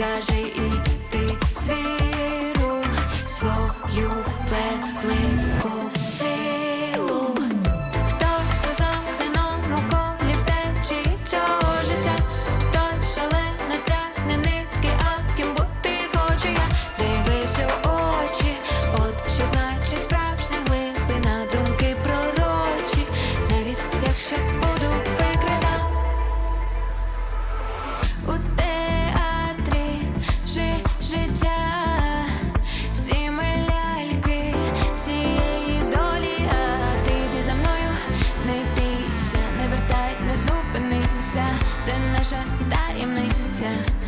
Скажи і ти свіру свою. наша таємниця.